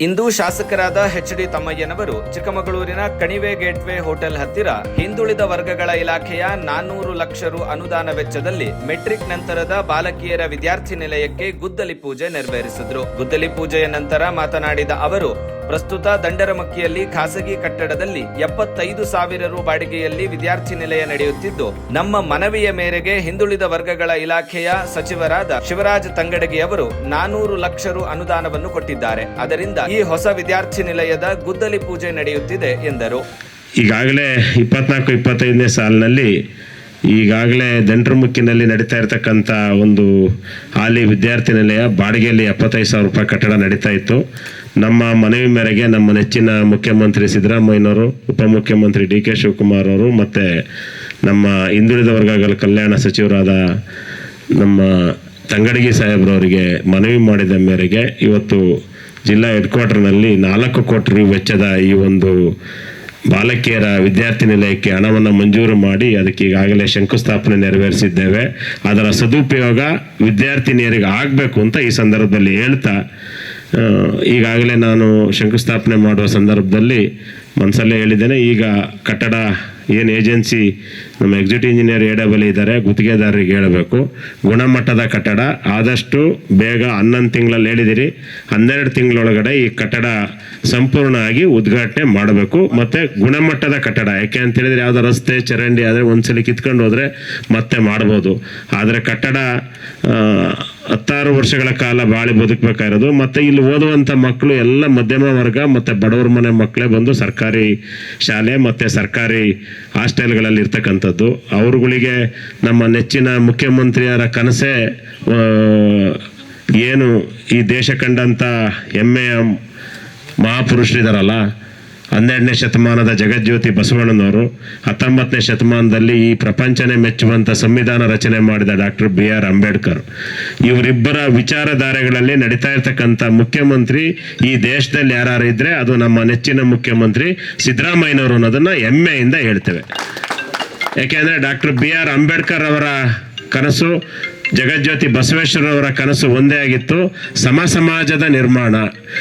ಇಂದು ಶಾಸಕರಾದ H D ತಮ್ಮಯ್ಯನವರು ಚಿಕ್ಕಮಗಳೂರಿನ ಕಣಿವೆ ಗೇಟ್ವೇ ಹೋಟೆಲ್ ಹತ್ತಿರ ಹಿಂದುಳಿದ ವರ್ಗಗಳ ಇಲಾಖೆಯ ನಾನ್ನೂರು ಲಕ್ಷ ರು ಅನುದಾನ ವೆಚ್ಚದಲ್ಲಿ ಮೆಟ್ರಿಕ್ ನಂತರದ ಬಾಲಕಿಯರ ವಿದ್ಯಾರ್ಥಿ ನಿಲಯಕ್ಕೆ ಗುದ್ದಲಿ ಪೂಜೆ ನೆರವೇರಿಸಿದ್ರು. ಗುದ್ದಲಿ ಪೂಜೆಯ ನಂತರ ಮಾತನಾಡಿದ ಅವರು ಪ್ರಸ್ತುತ ದಂಡರಮಕ್ಕಿಯಲ್ಲಿ ಖಾಸಗಿ ಕಟ್ಟಡದಲ್ಲಿ ಎಪ್ಪತ್ತೈದು ಸಾವಿರ ರು ಬಾಡಿಗೆಯಲ್ಲಿ ವಿದ್ಯಾರ್ಥಿ ನಿಲಯ ನಡೆಯುತ್ತಿದ್ದು, ನಮ್ಮ ಮನವಿಯ ಮೇರೆಗೆ ಹಿಂದುಳಿದ ವರ್ಗಗಳ ಇಲಾಖೆಯ ಸಚಿವರಾದ ಶಿವರಾಜ್ ತಂಗಡಗಿ ಅವರು ನಾನೂರು ಲಕ್ಷ ರು ಅನುದಾನವನ್ನು ಕೊಟ್ಟಿದ್ದಾರೆ. ಅದರಿಂದ ಈ ಹೊಸ ವಿದ್ಯಾರ್ಥಿ ನಿಲಯದ ಗುದ್ದಲಿ ಪೂಜೆ ನಡೆಯುತ್ತಿದೆ ಎಂದರು. ಈಗಾಗಲೇ ಇಪ್ಪತ್ನಾಲ್ಕು, ಇಪ್ಪತ್ತೈದನೇ ಸಾಲಿನಲ್ಲಿ ಈಗಾಗಲೇ ದಂಡ್ರಮುಕ್ಕಿನಲ್ಲಿ ನಡೀತಾ ಇರತಕ್ಕಂಥ ಒಂದು ಹಾಲಿ ವಿದ್ಯಾರ್ಥಿ ನಿಲಯ ಬಾಡಿಗೆಯಲ್ಲಿ ಎಪ್ಪತ್ತೈದು ಸಾವಿರ ರೂಪಾಯಿ ಕಟ್ಟಡ ನಡೀತಾ ಇತ್ತು. ನಮ್ಮ ಮನವಿ ಮೇರೆಗೆ ನಮ್ಮ ನೆಚ್ಚಿನ ಮುಖ್ಯಮಂತ್ರಿ ಸಿದ್ದರಾಮಯ್ಯನವರು, ಉಪಮುಖ್ಯಮಂತ್ರಿ ಡಿ ಕೆ ಶಿವಕುಮಾರ್ ಅವರು ಮತ್ತು ನಮ್ಮ ಹಿಂದುಳಿದ ವರ್ಗಗಳ ಕಲ್ಯಾಣ ಸಚಿವರಾದ ನಮ್ಮ ತಂಗಡಗಿ ಸಾಹೇಬ್ರವರಿಗೆ ಮನವಿ ಮಾಡಿದ ಮೇರೆಗೆ ಇವತ್ತು ಜಿಲ್ಲಾ ಹೆಡ್ ಕ್ವಾರ್ಟರ್ನಲ್ಲಿ ನಾಲ್ಕು ಕೋಟಿ ರು ವೆಚ್ಚದ ಈ ಒಂದು ಬಾಲಕಿಯರ ವಿದ್ಯಾರ್ಥಿ ನಿಲಯಕ್ಕೆ ಹಣವನ್ನು ಮಂಜೂರು ಮಾಡಿ ಅದಕ್ಕೆ ಈಗಾಗಲೇ ಶಂಕುಸ್ಥಾಪನೆ ನೆರವೇರಿಸಿದ್ದೇವೆ. ಅದರ ಸದುಪಯೋಗ ವಿದ್ಯಾರ್ಥಿನಿಯರಿಗೆ ಆಗಬೇಕು ಅಂತ ಈ ಸಂದರ್ಭದಲ್ಲಿ ಹೇಳ್ತಾ ಈಗಾಗಲೇ ನಾನು ಶಂಕುಸ್ಥಾಪನೆ ಮಾಡುವ ಸಂದರ್ಭದಲ್ಲಿ ಮನಸಲ್ಲೇ ಹೇಳಿದ್ದೇನೆ ಈಗ ಕಟ್ಟಡ ಏನು ಏಜೆನ್ಸಿ ನಮ್ಮ ಎಕ್ಸಿಟ್ ಇಂಜಿನಿಯರ್ ಎ ಡಬಲ್ ಇದ್ದಾರೆ, ಗುತ್ತಿಗೆದಾರರಿಗೆ ಹೇಳಬೇಕು. ಗುಣಮಟ್ಟದ ಕಟ್ಟಡ, ಆದಷ್ಟು ಬೇಗ ಹನ್ನೊಂದು ತಿಂಗಳಲ್ಲಿ ಹೇಳಿದಿರಿ, ಹನ್ನೆರಡು ತಿಂಗಳೊಳಗಡೆ ಈ ಕಟ್ಟಡ ಸಂಪೂರ್ಣ ಆಗಿ ಉದ್ಘಾಟನೆ ಮಾಡಬೇಕು. ಮತ್ತು ಗುಣಮಟ್ಟದ ಕಟ್ಟಡ, ಯಾಕೆ ಅಂತ ಹೇಳಿದ್ರೆ ಯಾವುದೋ ರಸ್ತೆ, ಚರಂಡಿ ಆದರೆ ಒಂದ್ಸಲಿ ಕಿತ್ಕೊಂಡು ಹೋದರೆ ಮತ್ತೆ ಮಾಡ್ಬೋದು. ಆದರೆ ಕಟ್ಟಡ ಹತ್ತಾರು ವರ್ಷಗಳ ಕಾಲ ಬಾಳಿ ಬದುಕಬೇಕಾಗಿರೋದು. ಮತ್ತು ಇಲ್ಲಿ ಓದುವಂಥ ಮಕ್ಕಳು ಎಲ್ಲ ಮಧ್ಯಮ ವರ್ಗ, ಮತ್ತು ಬಡವರ ಮನೆ ಮಕ್ಕಳೇ ಬಂದು ಸರ್ಕಾರಿ ಶಾಲೆ, ಮತ್ತು ಸರ್ಕಾರಿ ಹಾಸ್ಟೆಲ್ಗಳಲ್ಲಿ ಇರ್ತಕ್ಕಂಥದ್ದು. ಅವ್ರುಗಳಿಗೆ ನಮ್ಮ ನೆಚ್ಚಿನ ಮುಖ್ಯಮಂತ್ರಿಯರ ಕನಸೇ ಏನು ಈ ದೇಶ ಕಂಡಂಥ ಹೆಮ್ಮೆಯ ಮಹಾಪುರುಷರಿದಾರಲ್ಲ ಹನ್ನೆರಡನೇ ಶತಮಾನದ ಜಗಜ್ಯೋತಿ ಬಸವಣ್ಣನವರು ಹತ್ತೊಂಬತ್ತನೇ ಶತಮಾನದಲ್ಲಿ ಈ ಪ್ರಪಂಚನೇ ಮೆಚ್ಚುವಂಥ ಸಂವಿಧಾನ ರಚನೆ ಮಾಡಿದ ಡಾಕ್ಟರ್ ಬಿ ಆರ್ ಅಂಬೇಡ್ಕರ್. ಇವರಿಬ್ಬರ ವಿಚಾರಧಾರೆಗಳಲ್ಲಿ ನಡೀತಾ ಇರ್ತಕ್ಕಂಥ ಮುಖ್ಯಮಂತ್ರಿ ಈ ದೇಶದಲ್ಲಿ ಯಾರು ಇದ್ರೆ ಅದು ನಮ್ಮ ನೆಚ್ಚಿನ ಮುಖ್ಯಮಂತ್ರಿ ಸಿದ್ದರಾಮಯ್ಯನವರು ಅನ್ನೋದನ್ನ ಹೆಮ್ಮೆಯಿಂದ ಹೇಳ್ತೇವೆ. ಯಾಕೆಂದ್ರೆ ಡಾಕ್ಟರ್ ಬಿ ಆರ್ ಅಂಬೇಡ್ಕರ್ ಅವರ ಕನಸು ಜಗಜ್ಯೋತಿ ಬಸವೇಶ್ವರವರ ಕನಸು ಒಂದೇ ಆಗಿತ್ತು. ಸಮ ಸಮಾಜದ ನಿರ್ಮಾಣ.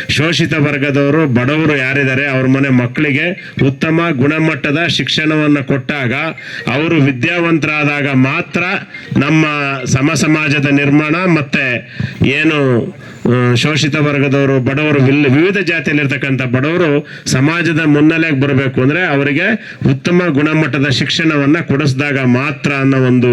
ಶೋಷಿತ ವರ್ಗದವರು ಬಡವರು ಯಾರಿದ್ದಾರೆ ಅವ್ರ ಮನೆ ಮಕ್ಕಳಿಗೆ ಉತ್ತಮ ಗುಣಮಟ್ಟದ ಶಿಕ್ಷಣವನ್ನು ಕೊಟ್ಟಾಗ ಅವರು ವಿದ್ಯಾವಂತರಾದಾಗ ಮಾತ್ರ ನಮ್ಮ ಸಮ ಸಮಾಜದ ನಿರ್ಮಾಣ ಮತ್ತೆ ಏನು ಶೋಷಿತ ವರ್ಗದವರು, ಬಡವರು ವಿವಿಧ ಜಾತಿಯಲ್ಲಿರ್ತಕ್ಕಂಥ ಬಡವರು ಸಮಾಜದ ಮುನ್ನೆಲೆಗೆ ಬರಬೇಕು ಅಂದ್ರೆ ಅವರಿಗೆ ಉತ್ತಮ ಗುಣಮಟ್ಟದ ಶಿಕ್ಷಣವನ್ನ ಕೊಡಿಸಿದಾಗ ಮಾತ್ರ ಅನ್ನೋ ಒಂದು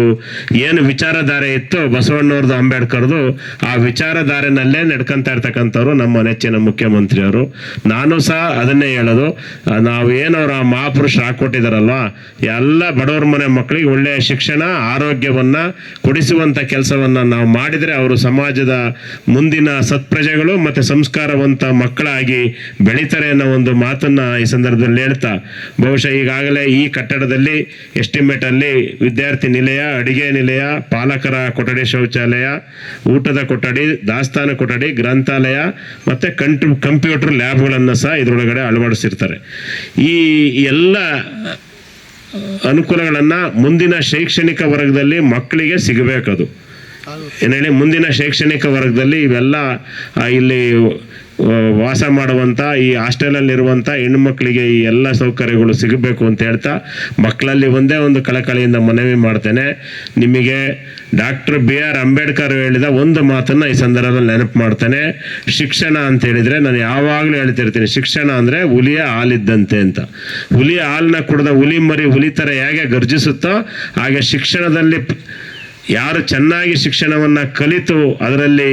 ಏನು ವಿಚಾರಧಾರೆ ಇತ್ತು ಬಸವಣ್ಣವ್ರದ್ದು ಅಂಬೇಡ್ಕರ್ದು, ಆ ವಿಚಾರಧಾರೆನಲ್ಲೇ ನಡ್ಕೊಂತ ಇರ್ತಕ್ಕಂಥವ್ರು ನಮ್ಮ ನೆಚ್ಚಿನ ಮುಖ್ಯಮಂತ್ರಿಯವರು. ನಾನು ಸಹ ಅದನ್ನೇ ಹೇಳೋದು. ನಾವು ಏನವ್ರ ಆ ಮಹಾಪುರುಷರು ಹಾಕೊಟ್ಟಿದಾರಲ್ವಾ ಎಲ್ಲ ಬಡವರ ಮನೆ ಮಕ್ಕಳಿಗೆ ಒಳ್ಳೆಯ ಶಿಕ್ಷಣ, ಆರೋಗ್ಯವನ್ನ ಕೊಡಿಸುವಂತ ಕೆಲಸವನ್ನ ನಾವು ಮಾಡಿದ್ರೆ ಅವರು ಸಮಾಜದ ಮುಂದಿನ ಸತ್ಪ್ರಜೆಗಳು ಮತ್ತೆ ಸಂಸ್ಕಾರವಂತ ಮಕ್ಕಳಾಗಿ ಬೆಳೀತಾರೆ ಅನ್ನೋ ಒಂದು ಮಾತನ್ನ ಈ ಸಂದರ್ಭದಲ್ಲಿ ಹೇಳ್ತಾ, ಬಹುಶಃ ಈಗಾಗಲೇ ಈ ಕಟ್ಟಡದಲ್ಲಿ ಎಸ್ಟಿಮೇಟಲ್ಲಿ ವಿದ್ಯಾರ್ಥಿ ನಿಲಯ, ಅಡಿಗೆ ನಿಲಯ, ಪಾಲಕರ ಕೊಠಡಿ ಶೌಚಾಲಯ, ಊಟದ ಕೊಠಡಿ, ದಾಸ್ತಾನ ಕೊಠಡಿ, ಗ್ರಂಥಾಲಯ ಮತ್ತೆ ಕಂಟು, ಕಂಪ್ಯೂಟರ್ ಲ್ಯಾಬ್ಗಳನ್ನು ಸಹ ಇದರೊಳಗಡೆ ಅಳವಡಿಸಿರ್ತಾರೆ. ಈ ಎಲ್ಲ ಅನುಕೂಲಗಳನ್ನು ಮುಂದಿನ ಶೈಕ್ಷಣಿಕ ವರ್ಗದಲ್ಲಿ ಮಕ್ಕಳಿಗೆ ಸಿಗಬೇಕದು. ಏನು ಹೇಳಿ ಮುಂದಿನ ಶೈಕ್ಷಣಿಕ ವರ್ಗದಲ್ಲಿ ಇವೆಲ್ಲ ಇಲ್ಲಿ ವಾಸ ಮಾಡುವಂಥ ಈ ಹಾಸ್ಟೆಲಲ್ಲಿರುವಂಥ ಹೆಣ್ಣುಮಕ್ಕಳಿಗೆ ಈ ಎಲ್ಲ ಸೌಕರ್ಯಗಳು ಸಿಗಬೇಕು ಅಂತ ಹೇಳ್ತಾ, ಮಕ್ಕಳಲ್ಲಿ ಒಂದೇ ಒಂದು ಕಳಕಳಿಯಿಂದ ಮನವಿ ಮಾಡ್ತೇನೆ. ನಿಮಗೆ ಡಾಕ್ಟರ್ ಬಿ ಆರ್ ಅಂಬೇಡ್ಕರ್ ಹೇಳಿದ ಒಂದು ಮಾತನ್ನು ಈ ಸಂದರ್ಭದಲ್ಲಿ ನೆನಪು ಮಾಡ್ತೇನೆ. ಶಿಕ್ಷಣ ಅಂತ ಹೇಳಿದರೆ ನಾನು ಯಾವಾಗಲೂ ಹೇಳ್ತಿರ್ತೀನಿ, ಶಿಕ್ಷಣ ಅಂದರೆ ಹುಲಿಯ ಹಾಲಿದ್ದಂತೆ ಅಂತ. ಹುಲಿಯ ಹಾಲನ್ನ ಕುಡ್ದ ಹುಲಿ ಮರಿ ಹುಲಿ ಥರ ಹೇಗೆ ಗರ್ಜಿಸುತ್ತೋ ಹಾಗೆ ಶಿಕ್ಷಣದಲ್ಲಿ ಯಾರು ಚೆನ್ನಾಗಿ ಶಿಕ್ಷಣವನ್ನು ಕಲಿತು ಅದರಲ್ಲಿ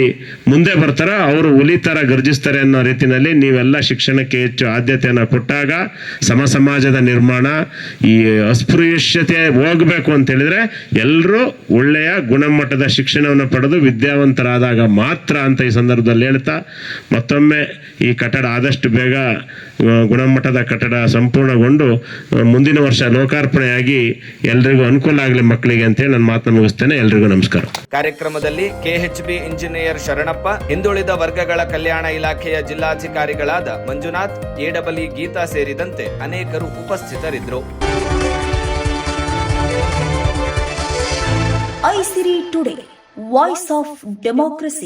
ಮುಂದೆ ಬರ್ತಾರೋ ಅವರು ಹುಲಿ ಗರ್ಜಿಸ್ತಾರೆ ಅನ್ನೋ ರೀತಿಯಲ್ಲಿ ನೀವೆಲ್ಲ ಶಿಕ್ಷಣಕ್ಕೆ ಹೆಚ್ಚು ಆದ್ಯತೆಯನ್ನು ಕೊಟ್ಟಾಗ ಸಮ ಸಮಾಜದ ನಿರ್ಮಾಣ, ಈ ಅಸ್ಪೃಶ್ಯತೆ ಹೋಗಬೇಕು ಅಂತ ಹೇಳಿದ್ರೆ ಎಲ್ಲರೂ ಒಳ್ಳೆಯ ಗುಣಮಟ್ಟದ ಶಿಕ್ಷಣವನ್ನು ಪಡೆದು ವಿದ್ಯಾವಂತರಾದಾಗ ಮಾತ್ರ ಅಂತ ಈ ಸಂದರ್ಭದಲ್ಲಿ ಹೇಳ್ತಾ, ಮತ್ತೊಮ್ಮೆ ಈ ಕಟ್ಟಡ ಆದಷ್ಟು ಬೇಗ ಗುಣಮಟ್ಟದ ಕಟ್ಟಡ ಸಂಪೂರ್ಣಗೊಂಡು ಮುಂದಿನ ವರ್ಷ ಲೋಕಾರ್ಪಣೆಯಾಗಿ ಎಲ್ರಿಗೂ ಅನುಕೂಲ ಆಗಲಿ ಮಕ್ಕಳಿಗೆ ಅಂತೇಳಿ ನನ್ನ ಮಾತನ್ನು ಮುಗಿಸ್ತೇನೆ. ಎಲ್ರಿಗೂ ನಮಸ್ಕಾರ. ಕಾರ್ಯಕ್ರಮದಲ್ಲಿ ಕೆಎಚ್ಬಿ ಇಂಜಿನಿಯರ್ ಶರಣಪ್ಪ ಹಿಂದುಳಿದ ವರ್ಗಗಳ ಕಲ್ಯಾಣ ಇಲಾಖೆಯ ಜಿಲ್ಲಾಧಿಕಾರಿಗಳಾದ ಮಂಜುನಾಥ್ ಎಡಬಲಿ ಗೀತಾ ಸೇರಿದಂತೆ ಅನೇಕರು ಉಪಸ್ಥಿತರಿದ್ದರು. Isiri today voice of democracy.